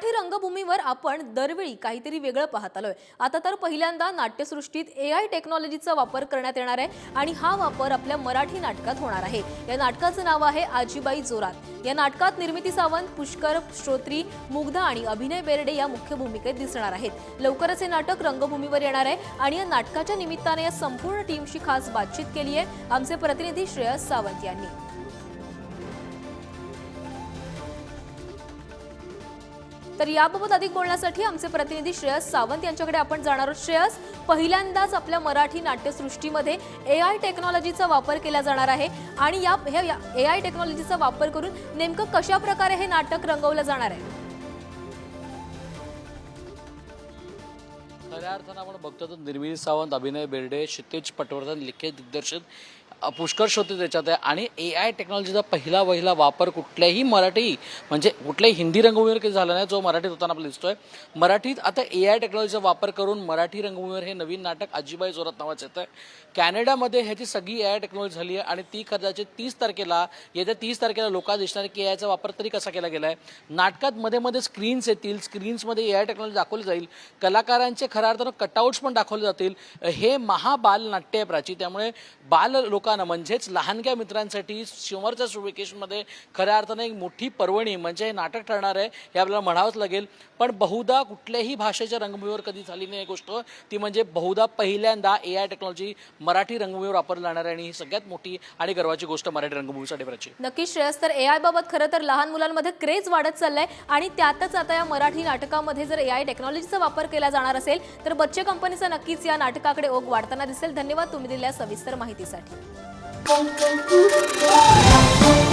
मराठी रंगभूमीवर आपण दरवेळी काहीतरी वेगळं पाहत आलोय. आता तर पहिल्यांदा नाट्यसृष्टीत ए आय टेक्नॉलॉजीचा वापर करण्यात येणार आहे आणि हा वापर आपल्या मराठी नाटकात होणार आहे. या नाटकाचं नाव आहे आजीबाई जोरात. या नाटकात निर्मिती सावंत पुष्कर श्रोत्री मुग्धा आणि अभिनय बेर्डे या मुख्य भूमिकेत दिसणार आहेत. लवकरच हे नाटक रंगभूमीवर येणार आहे आणि या नाटकाच्या निमित्ताने या संपूर्ण टीमशी खास बातचीत केली आहे आमचे प्रतिनिधी श्रेयस सावंत यांनी. तर याबाबत अधिक बोलण्यासाठी आमचे प्रतिनिधी श्रेयस सावंत यांच्याकडे आपण जाणार आहोत. श्रेयस पहिल्यांदाच आपल्या मराठी नाट्यसृष्टीमध्ये ए आय टेक्नॉलॉजीचा वापर केला जाणार आहे आणि या ए आय टेक्नॉलॉजीचा वापर करून नेमकं कशा प्रकारे हे नाटक रंगवलं जाणार आहे? खऱ्या अर्थानं आपण बघतो तर निर्मिती सावंत अभिनय बेर्डे क्षितिज पटवर्धन लिखित दिग्दर्शन पुष्कर्ष होते त्याच्यात आहे. आणि ए आय टेक्नॉलॉजीचा पहिला वहिला वापर कुठल्याही मराठी म्हणजे कुठल्याही हिंदी रंगभूमीवर काही झाला नाही जो मराठीत होताना आपल्याला दिसतोय. मराठीत आता ए आय टेक्नॉलॉजीचा वापर करून मराठी रंगभूमीवर हे नवीन नाटक अजिबाई जोरात नावाचं येतं कॅनडामध्ये ह्याची सगळी ए आय टेक्नॉलॉजी झाली आहे आणि ती कदाचित तीस तारखेला येत्या तीस तारखेला लोकांना दिसणार की ए आयचा वापर तरी कसा केला गेला आहे नाटकात मध्ये मध्ये स्क्रीन्स येतील स्क्रीन्समध्ये ए आय टेक्नॉलॉजी दाखवली जाईल. कलाकारांचे खऱ्या अर्थानं कटआउट्स पण दाखवले जातील. हे महाबाल नाट्य आहे प्राची त्यामुळे बाल लोक लोकांना म्हणजेच लहानग्या मित्रांसाठी समोरच्या वेकेशनमध्ये खऱ्या अर्थानं एक मोठी पर्वणी म्हणजे हे नाटक ठरणार आहे हे आपल्याला म्हणावंच लागेल. पण बहुधा कुठल्याही भाषेच्या रंगभूमीवर कधी झाली नाही गोष्ट. ती म्हणजे बहुधा पहिल्यांदा ए आय टेक्नॉलॉजी मराठी रंगभूमीवर वापरली जाणार आहे आणि ही सगळ्यात मोठी आणि गर्वाची गोष्ट मराठी रंगभूमीसाठी प्राची नक्की श्रेयस तर ए आय बाबत खरं तर लहान मुलांमध्ये क्रेज वाढत चाललाय आणि त्यातच आता या मराठी नाटकामध्ये जर ए आय टेक्नॉलॉजीचा वापर केला जाणार असेल तर बच्चे कंपनीचा नक्कीच या नाटकाकडे ओघ वाढताना दिसेल. धन्यवाद तुम्ही दिलेल्या सविस्तर माहितीसाठी. Thank you.